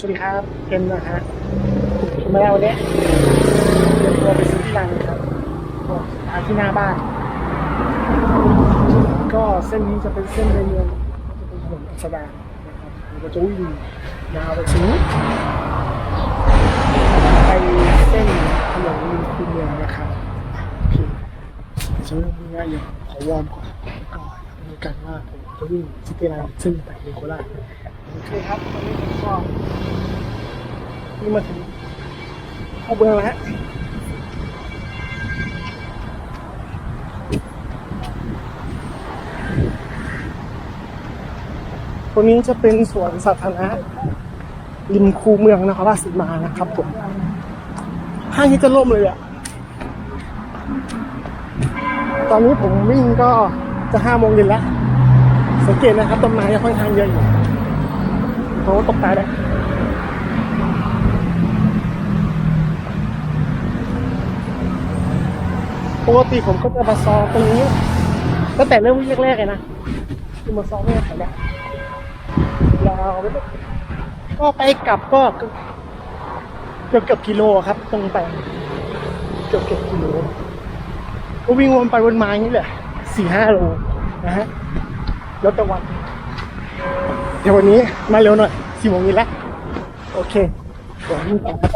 สวัสดีครับเอ็มนะฮะผมมาแล้ววันนี้เตรียตัวไปซื้อที่ร้านครับก็ร้าที่หน้าบ้าน ก็เส้นนี้จะเป็นเส้นในเมืองจะเป็นถนนอัสดางนะครับเราก็จะวิ่งยาวไปถึงไปเส้นถนนริมคูเมืองนะครับโอเคจะเริ่มง่ายๆอย่างขอวอร์มก่อนก่อนดูกันว่าผมจะวิ่งที่เวลาเส้นไปในโคราช โอเคครับตอนนี้ผมก็วิ่มาถึงเข้าเมืองแล้วฮะตรงนี้จะเป็นสวนสาธารณะริมคูเมืองนะครราชสีมานะครับผมห้างนี้จะล่มเลยอะตอนนี้ผมวิ่งก็จะห้าโมงเย็นแล้ว สังเกตนะครับต้นไม้ยังค่อนข้างเยอะอยู่ เขาตกตายแล้วปกติผมก็จะมาซ้อมตรงนี้ตั้งแต่เริ่มวิ่งแรกๆเลยนะคือมาซ้อมไม่ไหวแล้วยาวไปก็ไปกลับก็เกือบเกือบกิโลครับ ตรงไปเกือบเกือบกิโลก็วิ่งวนไปวนมาอย่างนี้แหละสี่ห้าโลนะฮะแล้วต่วัน เดี๋ยววันนี้มาเร็วหน่อยสี่โมงเย็นแล้ว โอเคเดี๋ยววิ่งต่อครับ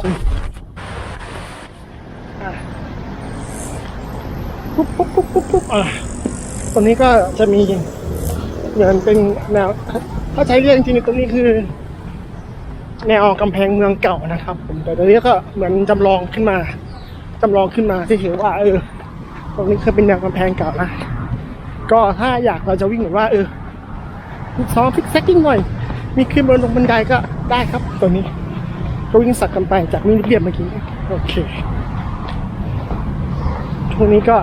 อะปุ๊บปุ๊บปุ๊บปุ๊บปุ๊บอะตอนนี้ก็จะมีเหมือนเป็นแนว ถ้าใช้เรียกจริงๆตรงนี้คือ แนวกำแพงเมืองเก่านะครับ ผมแต่ตอนนี้ก็เหมือนจำลองขึ้นมาจำลองขึ้นมาที่เห็นว่าเออ ตรงนี้เคยเป็นแนวกำแพงเก่านะก็ถ้าอยากเราจะวิ่งหรือว่าเออ ซ้อมฟิกแซกกิ้งหน่อย มีขึ้นบนลงบันไดก็ได้ครับตัวนี้ก็วิ่งสักกันไปจากนี่เรียบเมื่อกี้โอเคช่วงนี้ก็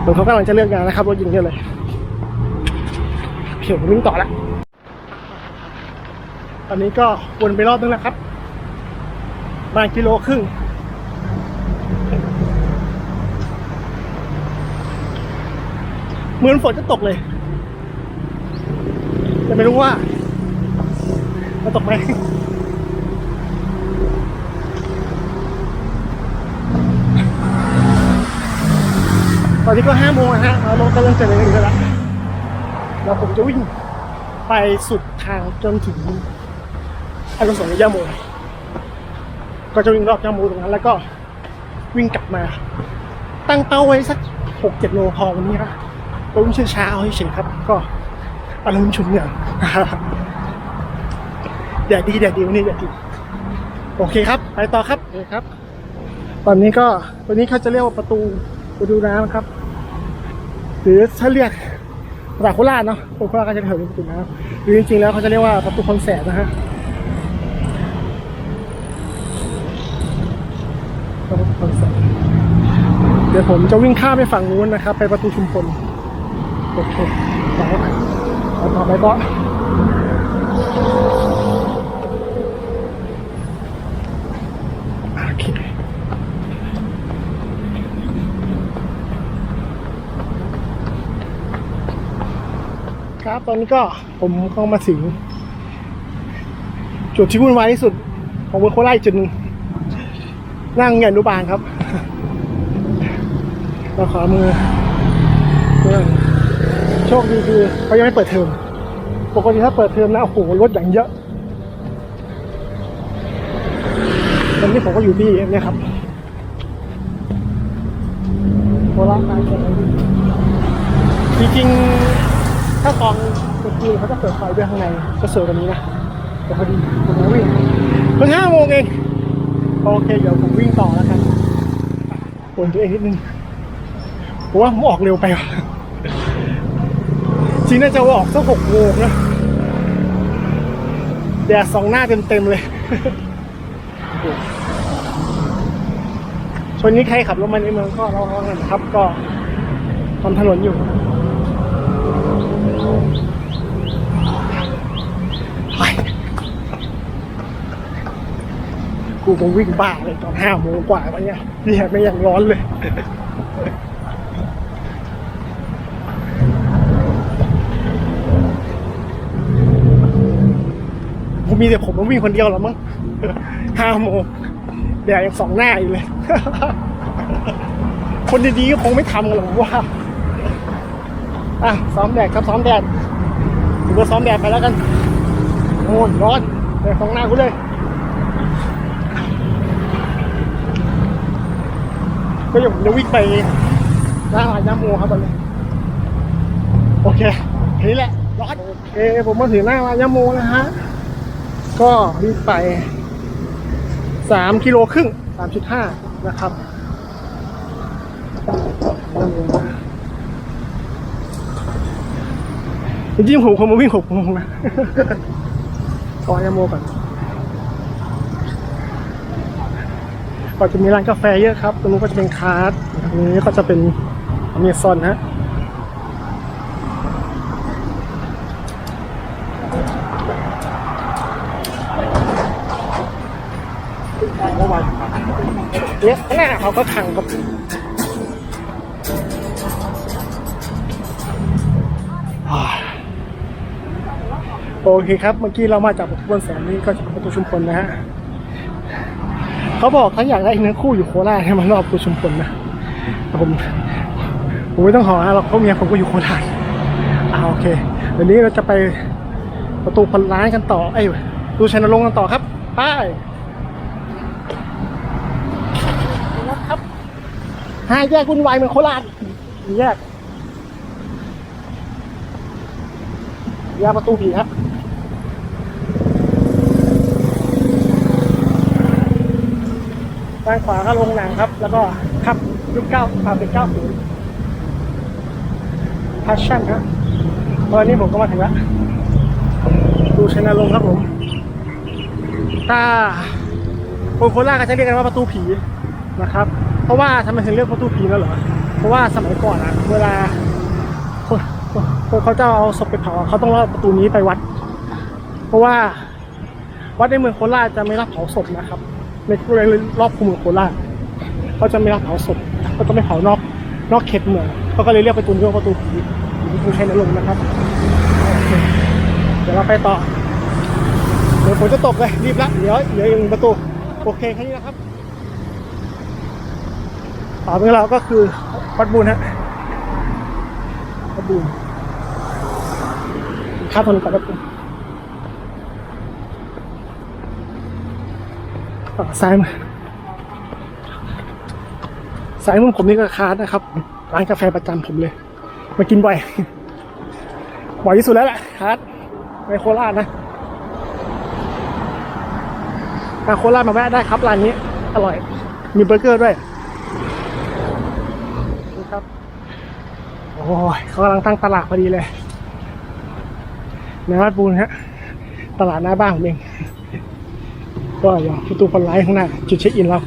เหมือนเขากำลังจะเลือกงานนะครับรถยิงเนี่ยเลยเคผมวิ่งต่อล้วตอนนี้ก็วนไปรอบนึงแล้วครับมากิโลครึ่งเหมือนฝนจะตกเลย แต่ไม่รู้ว่าจะตกไหมตอนนี้ก็ห้าโมงนะฮะเรากำลังจะเลยกันแล้วแล้วผมจะวิ่งไปสุดทางจนถึงอนุสาวรีย์ย่าโมก็จะวิ่งรอบย่าโมตรงนั้น แล้วก็วิ่งกลับมา ตั้งเป้าไว้สักหกเจ็ดโลพอวันนี้ครับก็วิ่งเช้าๆเฉยๆครับ ก็ อารมณ์ชุนเนี่ยแดดดีแดดดีวันนี้แดดดีโอเคครับ ไปต่อครับโอเคครับ ตอนนี้ก็ตัวนี้เขาจะเรียกว่าประตูประตูน้ำครับ หรือถ้าเรียกภาษาโคราชเนาะคนโคราชก็จะเรียกว่าประตูน้ำหรือจริงๆแล้วเขาจะเรียกว่าประตูคอนแสร์นะฮะประตูคอนแสร์เดี๋ยวผมจะวิ่งข้ามไปฝั่งนู้นนะครับ ไปประตูชุมพลโอเคต่อไป ต่อไปก็โอเคครับตอนนี้ก็ผมก็มาถึง จุดที่วุ่นวายที่สุด ของเมืองโคราชจุดหนึ่งนั่งเงินนุบาลครับเราขอมือ โชคดีคือเขายังไม่เปิดเทอมปกติถ้าเปิดเทอมนะโอ้โหรถอย่างเยอะตอนนี้ผมก็อยู่ที่นี่ครับโคราชการเงินจริงๆถ้าตอนกลางคืนเขาจะเปิดไฟด้วยข้างในจะสวยกว่านี้นะแต่พอดีผมวิ่งเพิ่งห้าโมงเองโอเคเดี๋ยวผมวิ่งต่อแล้วกันปวนตัวเองนิดนึงผมว่าผมออกเร็วไปว่ะ จริงน่าจะออกสักหกโมงนะแดดสองหน้าเต็มๆเลย ชนนี้ใครขับรถมาในเมืองก็ระวังกันะครับ ก็ทำถนนอยู่ไปกูคงวิ่งบ้าเลยตอนห้าโมงกว่าวันเนี้ยเนี่ยไม่ยังร้อนเลย งมีแต่ผมมาวิ่งคนเดียวหรอมั้งห้าโมงแดดยังสองหน้าอยู่เลย คนดีๆก็คงไม่ทำกันหรอกว่า อะซ้อมแดดครับซ้อมแดดถือว่าซ้อมแดดไปแล้วกันโอ้ยร้อนแดดสองหน้ากูเลยก็อย่าผมจะวิ่งไปหน้าร้านน้ำโมครับตอนนี้โอเคนี้แหละร้อนโอเคผมมาถึงหน้าร้านน้ำโมแล้วฮะ ก็วิ่งไปสามกิโลครึ่งสามจุดห้านะครับจริงๆผมคงมาวิ่งหกโมงนะขอนยาโมก่อนก็จะมีร้านกาแฟเยอะครับ ตรงนู้นก็จะเป็นคาร์ดตรงนี้ก็จะเป็นอเมซอนฮะ เมื่อวาน เนี่ยหน้าเขาก็ขังกับโอเคครับ เมื่อกี้เรามาจากบนแสนนี่ก็จะประตูชุมพลนะฮะเขาบอกเขาอยากได้เนื้อคู่อยู่โคราชให้มันรอบประตูชุมพลนะแต่ผมผมไม่ต้องหอหรอกเพราะเมียผมก็อยู่โคราชอ่าโอเคเดี๋ยวนี้เราจะไปประตูพันล้านกันต่อไอ้ประตูชัยนรงค์กันต่อครับไป นะครับ ห้าแยกวุ่นวายเหมือนโคราชแยกแยกประตูผีครับด้านขวาก็ลงหนังครับ แล้วก็ขับยุคเก้าผ่านเป็นเก้าศูนย์พัชชั่นครับตอนนี้ผมก็มาถึงแล้วดูชนะลงค์ครับผมถ้าคนโคราชก็จะเรียกกันว่าประตูผี นะครับ เพราะว่าทำไมถึงเลือกประตูผีนั่นเหรอ เพราะว่าสมัยก่อนอะเวลาคนคนเขาจะเอาศพไปเผาเขาต้องรอดประตูนี้ไปวัด เพราะว่าวัดในเมืองโคราชจะไม่รับเผาศพนะครับ ในในรอบคูเมืองโคราชเขาจะไม่รับเผาศพก็ต้องไม่เผานอกนอกเขตเมืองเขาก็เลยเรียกประตูนี้ว่าประตูผีประตูชัยนรงค์นะครับเดี๋ยวเราไปต่อเดี๋ยวฝนจะตกเลยรีบละเดี๋ยวเดี๋ยวอีกหนึ่งประตู โอเคแค่นี้นะครับ ต่อไปเราก็คือวัดบุญฮะวัดบุญข้ามถนนกับวัดบุญต่อซ้ายมาซ้ายมือผมนี่ก็คาร์ดนะครับ ร้านกาแฟประจำผมเลย มากินบ่อย บ่อยที่สุดแล้วแหละคาร์ดในโคราชนะมาโคราชมาแวะได้ครับร้านนี้ อร่อย มีเบอร์เกอร์ด้วย ครับ โอ้ยเขากำลังตั้งตลาดพอดีเลยในวัดบูนฮะตลาดหน้าบ้านผมเองก็อย่างประตูคนร้ายข้างหน้า จุดเช็คอินเรา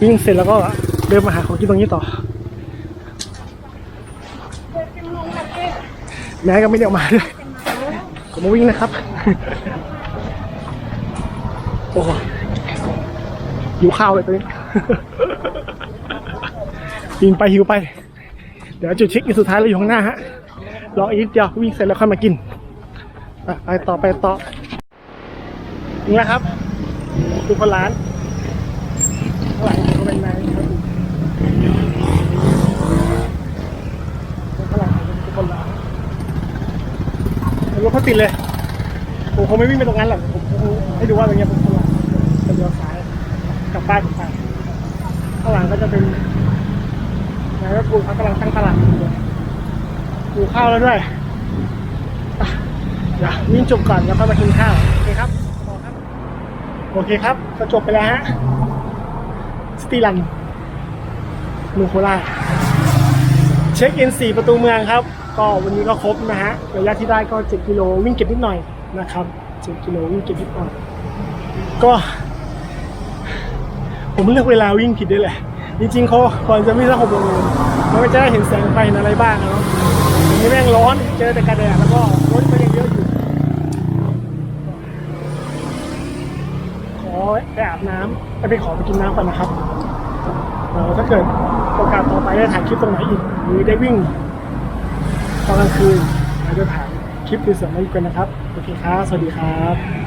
วิ่งเสร็จแล้วก็เดินมาหาของกินตรงนี้ต่อ แม่ก็ไม่ได้ออกมาด้วยผมมาวิ่งนะครับ โอ้โหหิวข้าวเลยตอนนี้กินไปหิวไป เดี๋ยวจุดเช็คอินสุดท้ายเราอยู่ข้างหน้าฮะ รออีกเดียววิ่งเสร็จแล้วค่อยมากิน ไปต่อไปต่อถึงแล้วครับดูคนร้านข้างหลังก็เป็นนายครับข้างหลังเป็นคนร้านรถเขาติดเลย ผมคงไม่วิ่งไปตรงนั้นหรอก ผมให้ดูว่าตรงเนี้ยเป็นคนร้านเป็นเลี้ยวซ้ายกลับบ้านผมไปข้างหลังก็จะเป็น นายกปูเขากำลังตั้งตลาดอยู่เลยปูข้าวแล้วด้วยอะเดี๋ยววิ่งจบก่อนแล้วค่อยมากินข้าวโอเคครับต่อครับโอเคครับก็จบไปแล้วฮะสตีลันเมืองโคราเช็คอินสี่ประตูเมืองครับ ก็วันนี้ก็ครบนะฮะระยะที่ได้ก็7กิโลวิ่งเก็บนิดหน่อยนะครับ7กิโลวิ่งเก็บนิดหน่อยก็ ผมเลือกเวลาวิ่งผิดด้วยแหละ จริงๆเขาก่อนจะวิ่งสักหกโมงมันก็จะได้เห็นแสงไฟเห็นอะไรบ้างอะเนาะอันนี้แม่งร้อนเจอแต่กระแดดแล้วก็รถก็ยังเยอะอยู่ขอไปอาบน้ำไปไปขอไปกินน้ำก่อนนะครับเออถ้าเกิดโอกาสต่อไปได้ถ่ายคลิปตรงไหนอีกหรือได้วิ่งตอนกลางคืนอาจจะถ่ายคลิปดีเสือมาอีกกันนะครับ โอเคครับ สวัสดีครับ